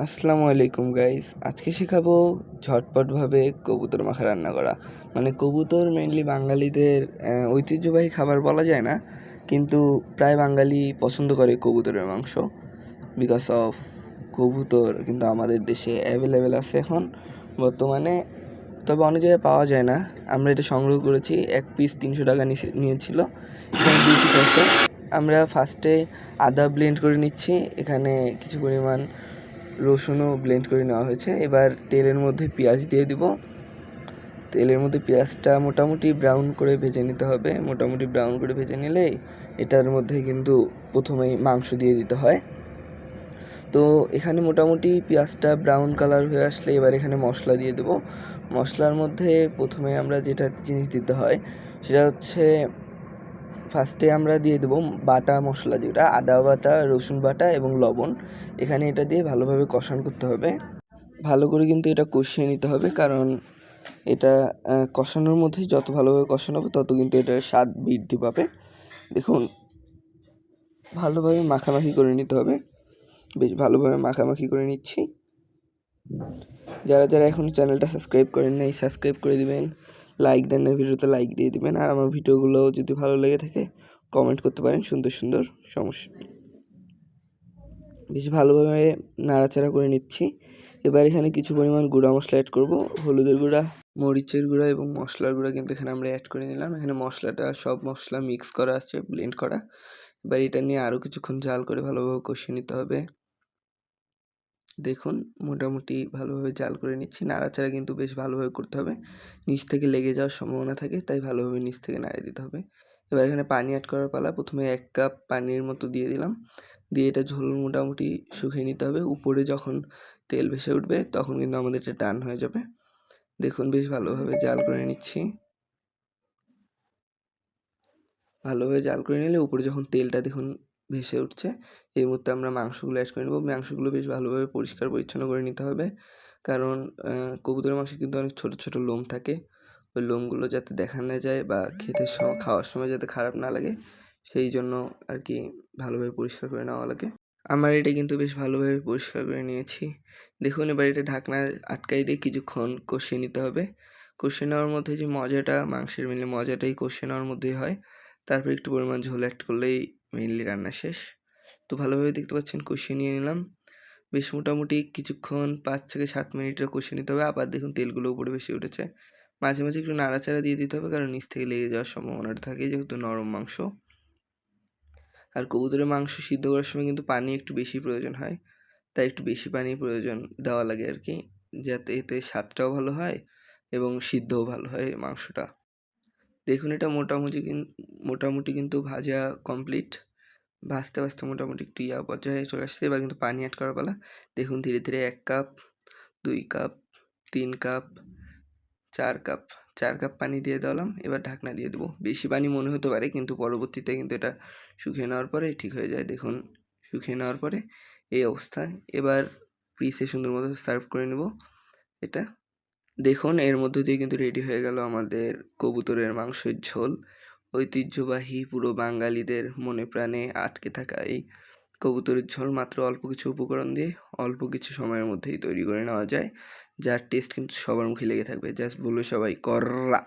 আসসালামু আলাইকুম গাইস আজকে শেখাবো ঝটপটভাবে কবুতর মাখা রান্না করা। মানে কবুতর মেনলি বাঙালিদের ঐতিহ্যবাহী খাবার বলা যায় না, কিন্তু প্রায় বাঙালি পছন্দ করে কবুতরের মাংস বিকজ অফ কবুতর কিন্তু আমাদের দেশে অ্যাভেলেবেল আছে এখন, বর্তমানে। তবে অনেক জায়গায় পাওয়া যায় না। আমরা এটা সংগ্রহ করেছি, এক পিস তিনশো টাকা নিয়েছিল। আমরা ফার্স্টে আদা ব্লেন্ড করে নিচ্ছি। এখানে কিছু পরিমাণ রসুনও ব্লেন্ড করে নেওয়া হয়েছে। এবার তেলের মধ্যে পেঁয়াজ দিয়ে দিব। তেলের মধ্যে পেঁয়াজটা মোটামুটি ব্রাউন করে ভেজে নিতে হবে। মোটামুটি ব্রাউন করে ভেজে নিলেই এটার মধ্যে কিন্তু প্রথমেই মাংস দিয়ে দিতে হয়। তো এখানে মোটামুটি পেঁয়াজটা ব্রাউন কালার হয়ে আসলে এবার এখানে মশলা দিয়ে দেবো। মশলার মধ্যে প্রথমে আমরা যেটা জিনিস দিতে হয়, সেটা হচ্ছে ফার্স্টে আমরা দিয়ে দেবো বাটা মশলা যেটা, আদা বাটা, রসুন বাটা এবং লবণ। এখানে এটা দিয়ে ভালোভাবে কষান করতে হবে। ভালো করে কিন্তু এটা কষিয়ে নিতে হবে কারণ এটা কষানোর মধ্যেই যত ভালোভাবে কষানো হবে তত কিন্তু এটার স্বাদ বৃদ্ধি পাবে। দেখুন, ভালোভাবে মাখামাখি করে নিতে হবে। বেশ ভালোভাবে মাখামাখি করে নিচ্ছি। যারা যারা এখন চ্যানেলটা সাবস্ক্রাইব করেন নাই, সাবস্ক্রাইব করে দিবেন। লাইক দেন না, ভিডিওতে লাইক দিয়ে দিবেন। আর আমার ভিডিওগুলো যদি ভালো লেগে থাকে কমেন্ট করতে পারেন সুন্দর সুন্দর সমস্যা। বেশ ভালোভাবে নাড়াচাড়া করে নিচ্ছি। এবার এখানে কিছু পরিমাণ গুঁড়া মশলা অ্যাড করব। হলুদের গুঁড়া, মরিচের গুঁড়া এবং মশলার গুঁড়া কিন্তু এখানে আমরা অ্যাড করে নিলাম। এখানে মশলাটা, সব মশলা মিক্স করা আছে ব্লেন্ড করা। এবার এটা নিয়ে আরও কিছুক্ষণ জাল করে ভালোভাবে কষিয়ে নিতে হবে। দেখুন, মোটামুটি ভালোভাবে জাল করে নিচ্ছি। নাড়াচাড়া কিন্তু বেশ ভালোভাবে করতে হবে। নিচ থেকে লেগে যাওয়ার সম্ভাবনা থাকে, তাই ভালোভাবে নিচ থেকে নাড়িয়ে দিতে হবে। এবার এখানে পানি অ্যাড করার পালা, প্রথমে এক কাপ পানির মতো দিয়ে দিলাম। দিয়ে এটা ঝোল মোটামুটি শুকিয়ে নিতে হবে। উপরে যখন তেল ভেসে উঠবে, তখন কিন্তু আমাদের এটা ডান হয়ে যাবে। দেখুন, বেশ ভালোভাবে জাল করে নিচ্ছি। ভালোভাবে জাল করে নিলে উপরে যখন তেলটা দেখুন ভেসে উঠছে। এই মুহূর্তে আমরা মাংসগুলো অ্যাড করে নেব। মাংসগুলো বেশ ভালোভাবে পরিষ্কার পরিচ্ছন্ন করে নিতে হবে। কারণ কবুতরের মাংসে কিন্তু অনেক ছোট ছোট লোম থাকে। ওই লোমগুলো যাতে দেখা না যায় বা খেতে খাওয়ার সময় যাতে খারাপ না লাগে, সেই জন্য আর কি ভালোভাবে পরিষ্কার করে নেওয়া লাগে। আমার এটা কিন্তু বেশ ভালোভাবে পরিষ্কার করে নিয়েছি। দেখুন, এবার এটা ঢাকনা আটকাই দিয়ে কিছুক্ষণ কষিয়ে নিতে হবে। কষিয়ে নেওয়ার মধ্যে যে মজাটা, মাংসের মিলে মজাটাই কষিয়ে নেওয়ার মধ্যেই হয়। তারপর একটু পরিমাণ ঝোল অ্যাড করলেই মেইনলি রান্না শেষ। তো ভালোভাবে দেখতে পাচ্ছেন কষিয়ে নিয়ে নিলাম। বেশ মোটামুটি কিছুক্ষণ পাঁচ থেকে সাত মিনিটের কষিয়ে নিতে হবে। আবার দেখুন তেলগুলো উপরে বেশি উঠেছে। মাঝে মাঝে একটু নাড়াচাড়া দিয়ে দিতে হবে কারণ নিচ থেকে লেগে যাওয়ার সম্ভাবনাটা থাকে যেহেতু নরম মাংস। আর কবুতরের মাংস সিদ্ধ করার সময় কিন্তু পানি একটু বেশি প্রয়োজন হয়। তাই একটু বেশি পানি প্রয়োজন দেওয়া লাগে আর কি। যাতে এতে স্বাদটাও ভালো হয় এবং সিদ্ধও ভালো হয় মাংসটা। দেখুন এটা মোটামুটি মোটামুটি কিন্তু ভাজা কমপ্লিট ভাজতে ভাজতে মোটামুটি একটু ইয়া পর্যায়ে চলে আসছে। এবার কিন্তু পানি অ্যাড করার পালা। দেখুন, ধীরে ধীরে এক কাপ দুই কাপ তিন কাপ চার কাপ চার কাপ পানি দিয়ে দিলাম। এবার ঢাকনা দিয়ে দেবো। বেশি পানি মনে হতে পারে, কিন্তু পরবর্তীতে কিন্তু এটা শুকিয়ে নেওয়ার পরে ঠিক হয়ে যায়। দেখুন, শুকিয়ে নেওয়ার পরে এই অবস্থায় এবার পিসে সুন্দর মতো সার্ভ করে নেব এটা। দেখুন, এর মধ্যে দিয়ে কিন্তু রেডি হয়ে গেল আমাদের কবুতরের মাংসের ঝোল। ঐতিহ্যবাহী পুরো বাঙালিদের মনে প্রাণে আটকে থাকা এই কবুতরের ঝোল মাত্র অল্প কিছু উপকরণ দিয়ে অল্প কিছু সময়ের মধ্যেই তৈরি করে নেওয়া যায়, যার টেস্ট কিন্তু সবার মুখে লেগে থাকবে। জাস্ট বলবে সবাই, কররা!